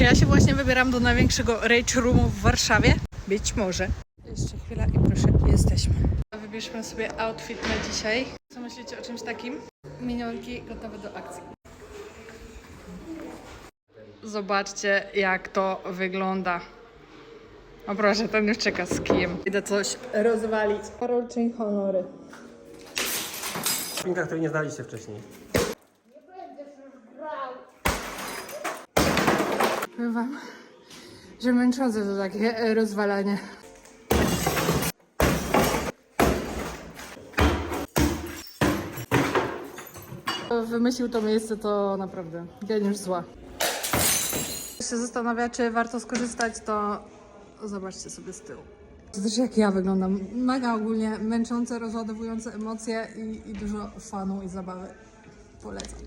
Czy ja się właśnie wybieram do największego rage roomu w Warszawie? Być może. Jeszcze chwila i proszę, jesteśmy. Wybierzmy sobie outfit na dzisiaj. Co myślicie o czymś takim? Minionki gotowe do akcji. Zobaczcie, jak to wygląda. O proszę, ten już czeka z kijem. Idę coś rozwalić. Karol, czyń honory. Pinka, której nie znaliście wcześniej. Powiem wam, że męczące to takie e, rozwalanie. Wymyślił to miejsce, to naprawdę geniusz zła. się zastanawia, czy warto skorzystać, to zobaczcie sobie z tyłu. Też jak ja wyglądam. Mega ogólnie męczące, rozładowujące emocje i, i dużo fanu i zabawy. Polecam.